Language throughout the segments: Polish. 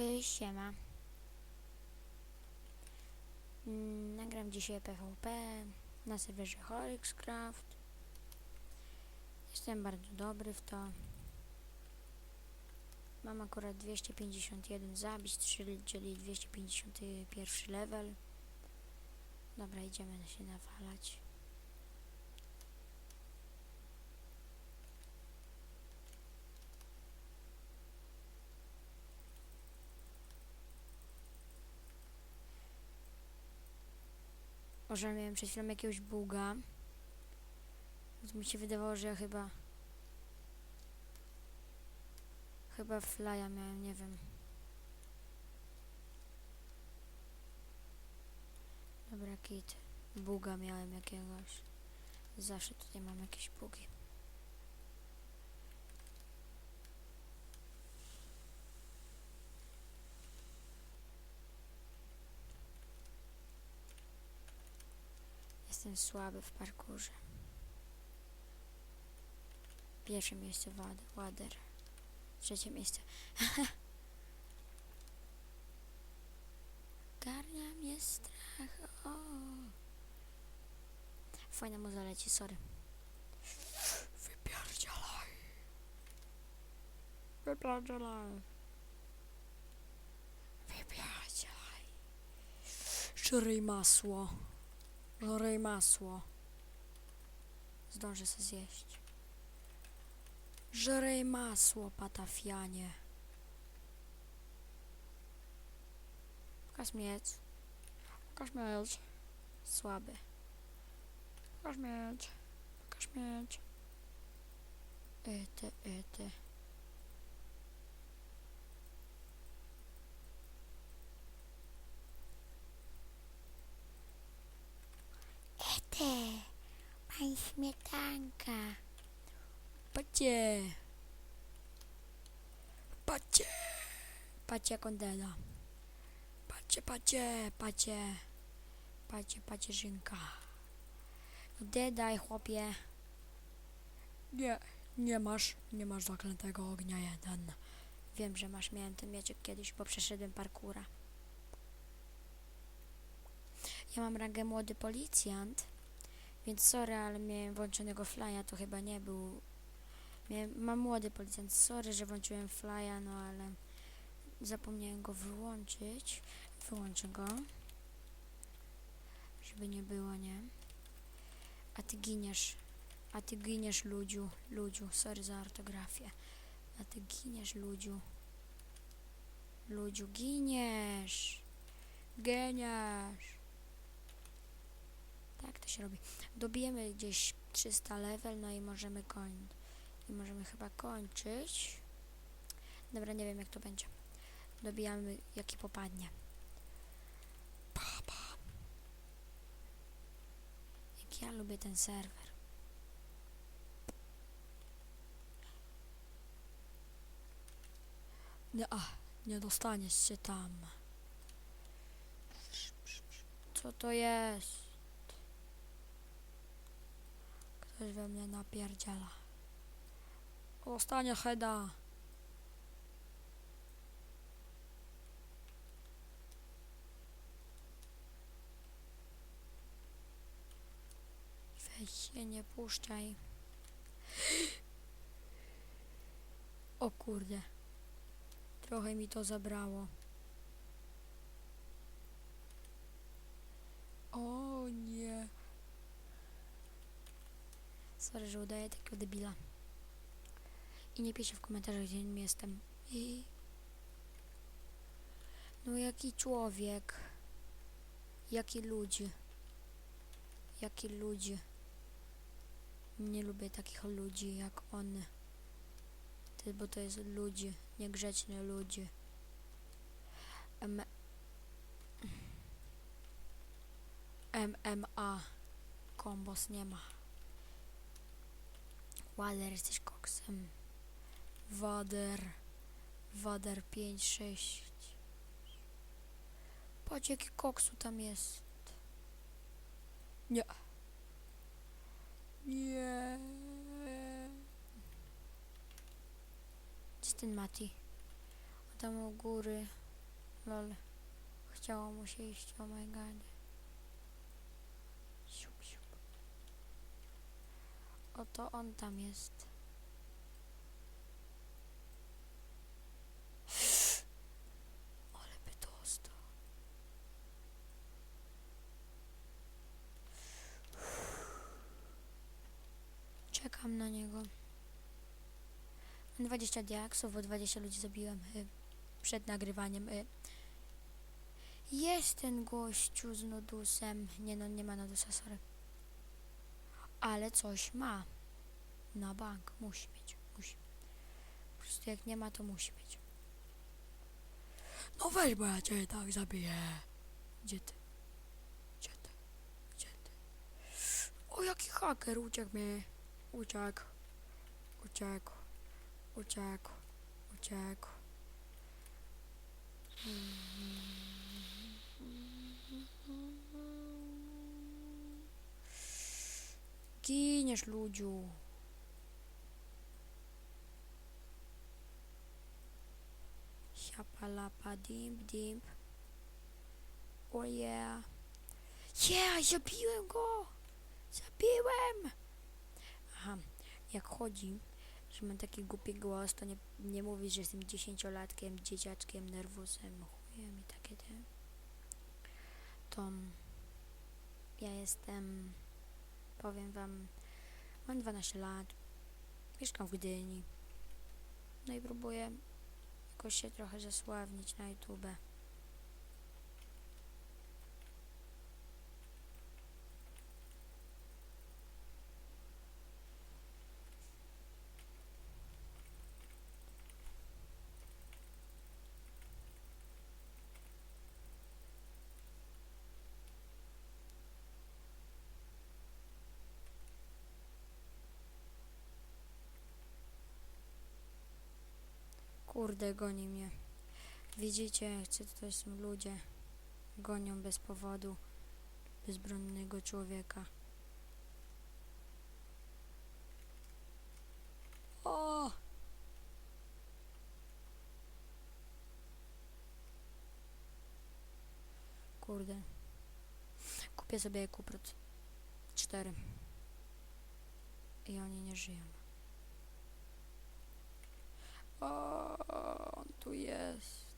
Y, siema. Mm, Nagram dzisiaj PvP na serwerze Horixcraft. Jestem bardzo dobry w to. Mam akurat 251 zabić, czyli, czyli 251 level. Dobra, idziemy się nawalać. Może miałem przed chwilą jakiegoś buga. Mi się wydawało, że ja chyba... Chyba flya miałem, nie wiem. Dobra, kit. Buga miałem jakiegoś. Zawsze tutaj mam jakieś bugi. Jestem słaby w parkurze. Pierwsze miejsce wad, Wader. Trzecie miejsce. Garnia mnie strach. O. Fajna muza leci, sorry. Wypierdzielaj. Wypierdzielaj. Wypierdzielaj. Żryj masło. Żryj masło. Zdążę sobie zjeść. Żryj masło, patafianie. Pokaż mieć. Pokaż mieć. Słaby. Pokaż mieć. Pokaż. Ety, ety. Ety. Śmietanka. Patrzcie. Patrzcie. Patrzcie jak on deda. Patrzcie, patrzcie, patrzcie. Patrzcie, patrzcie, Żynka. No dedaj, chłopie. Nie, nie masz, nie masz zaklętego ognia jeden. Wiem, że masz, miałem ten mieczek kiedyś, bo przeszedłem parkura. Ja mam rangę młody policjant, więc sorry, ale miałem włączonego flya, to chyba nie był... Miałem, mam młody policjant, sorry, że włączyłem flya, no ale zapomniałem go wyłączyć. Wyłączę go. Żeby nie było, nie? A ty giniesz. A ty giniesz, ludziu. Ludziu, sorry za ortografię. A ty giniesz, ludziu. Ludziu, giniesz. Giniesz. Tak to się robi. Dobijemy gdzieś 300 level, no i możemy kończyć. I możemy chyba kończyć. Dobra, nie wiem jak to będzie. Dobijamy jaki popadnie. Papa. Jak ja lubię ten serwer. Nie, a, nie dostaniesz się tam. Co to jest? Ktoś we mnie napierdziela. Dostanie heada. Weź się nie puszczaj. O kurde. Trochę mi to zabrało. O nie. Sorry, że udaję takiego debila. I nie piszcie w komentarzach, gdzie nim jestem. I... No jaki człowiek. Jaki ludzi. Jaki ludzi. Nie lubię takich ludzi jak on. Bo to jest ludzi, niegrzeczni ludzi. M MMA. Kombos nie ma. Wader jesteś koksem. Wader. Wader 5, 6. Patrz jaki koksu tam jest. Nie. Nie. Gdzie jest ten Mati? O, Tam u góry. Lol. Chciało mu się iść, oh my god. Siup, siup. Oto on tam jest. Ale by dostał. Czekam na niego. Mam 20 diaksów, bo 20 ludzi zabiłem y, przed nagrywaniem. Y. Jest ten gościu z nodusem. Nie no, nie ma nodusa, sorry. Ale coś ma. Na bank. Musi mieć. Musi. Po prostu jak nie ma, to musi mieć. No weź, bo ja cię tak zabiję. Gdzie ty? Gdzie ty? Gdzie ty? O, jaki haker uciekł mi. Uciekł. Uciekł. Uciekł. Uciekł. Giniesz, ludziu. Siapalapa dimp dimp. O yeah. Yeah, zabiłem go! Zabiłem! Aha, jak chodzi, że mam taki głupi głos, to nie, nie mówisz, że jestem dziesięciolatkiem, dzieciaczkiem, nerwusem, chujem i takie te. To ja jestem, powiem wam, mam 12 lat, mieszkam w Gdyni. No i próbuję jakoś się trochę zasławnić na YouTube. Kurde, goni mnie. Widzicie, co to są ludzie. Gonią bez powodu bezbronnego człowieka. O! Kurde. Kupię sobie kuprot. Cztery. I oni nie żyją. O, on tu jest.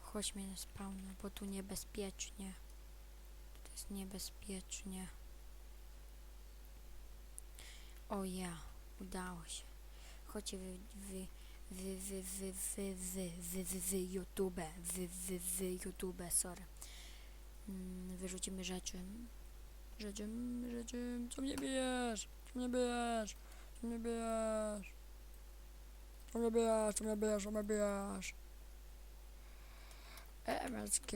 Chodźmy na spawna, bo tu niebezpiecznie. To jest niebezpiecznie. O ja, udało się. Chodźcie wy, wy, wy, wy, wy, wy, wy, wy, wy, wy, YouTube, wy, wy, wy, YouTube, sorry. Mm, Wyrzucimy rzeczy. Rzeczy, rzeczy, co mnie bijesz? Co mnie bijesz? Co mnie bijesz? Co mnie bijesz? Co mnie bijesz? Co mnie bijesz? MSG.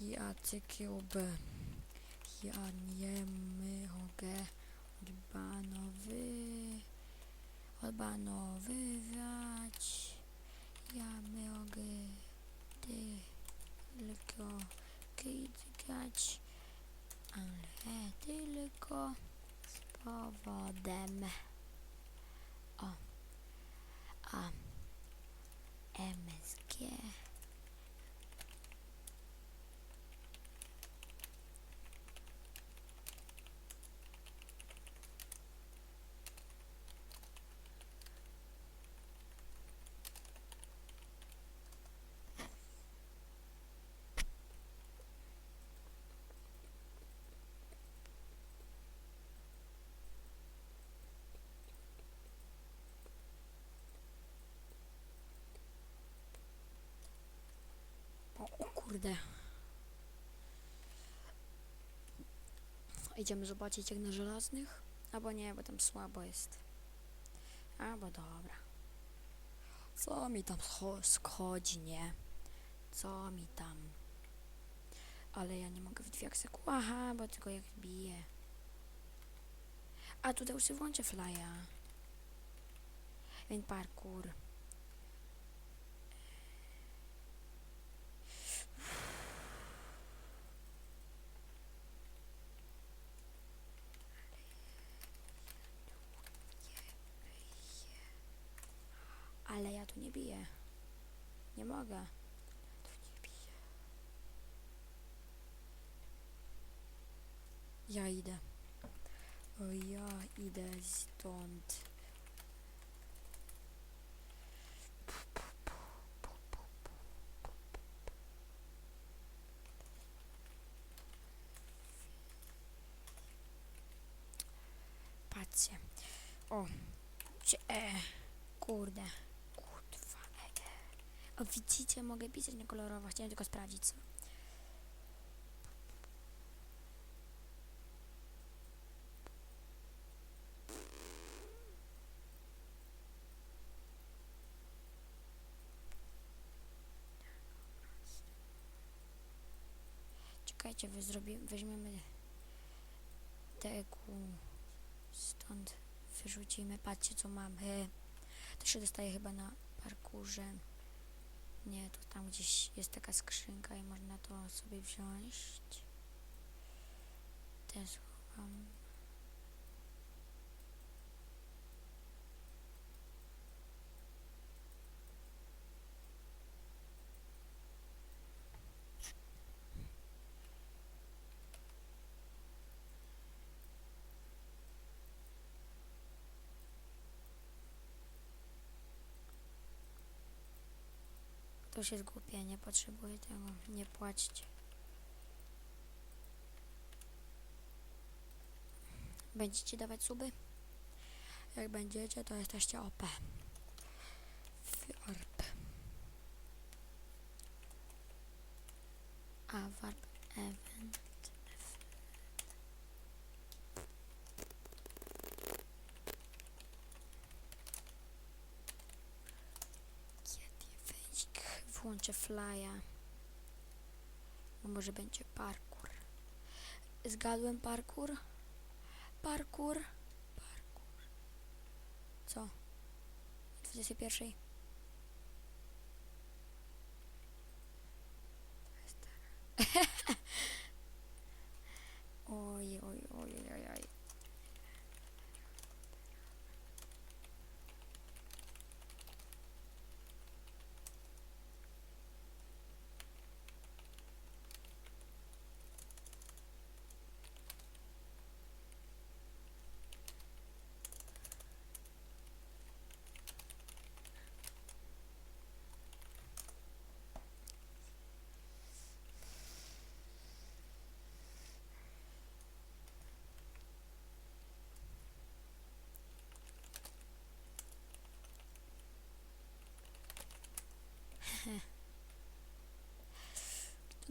Jacykiuby. Ja nie mogę odbanowy. Odbanowywać. Ja mogę tylko kitać. Ale tylko z powodem. O. A. kurde. Idziemy zobaczyć jak na żelaznych? Albo nie, bo tam słabo jest. Albo dobra. Co mi tam scho- schodzi, nie? Co mi tam? Ale ja nie mogę w dwie sekund. Aha, bo tylko jak bije. A tutaj już się włączę flya. Więc parkour. Ale ja tu nie biję. Nie mogę. Ja idę. O, ja idę stąd. Patrzcie. O. Cie, e. Kurde. O, widzicie, mogę pisać na kolorowo. Chciałem tylko sprawdzić. Co. Czekajcie, wy zrobi, weźmiemy tego stąd wyrzucimy. Patrzcie co mamy. To się dostaje chyba na parkurze. Nie, to tam gdzieś jest taka skrzynka i można to sobie wziąć. Te schowam. Już jest głupie, nie potrzebuję tego. Nie płacić. Będziecie dawać suby? Jak będziecie, to jesteście OP. Warp. A warp event. Flya. Bo może będzie parkour. Zgadłem parkour? Parkour? Parkour. Co? 21.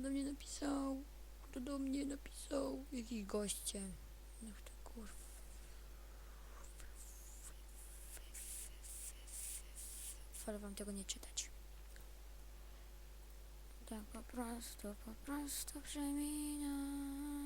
Kto do mnie napisał? Kto do mnie napisał? Jaki goście? Ach ty kurwa. Wolę wam tego nie czytać. Tak po prostu, po prostu przemina.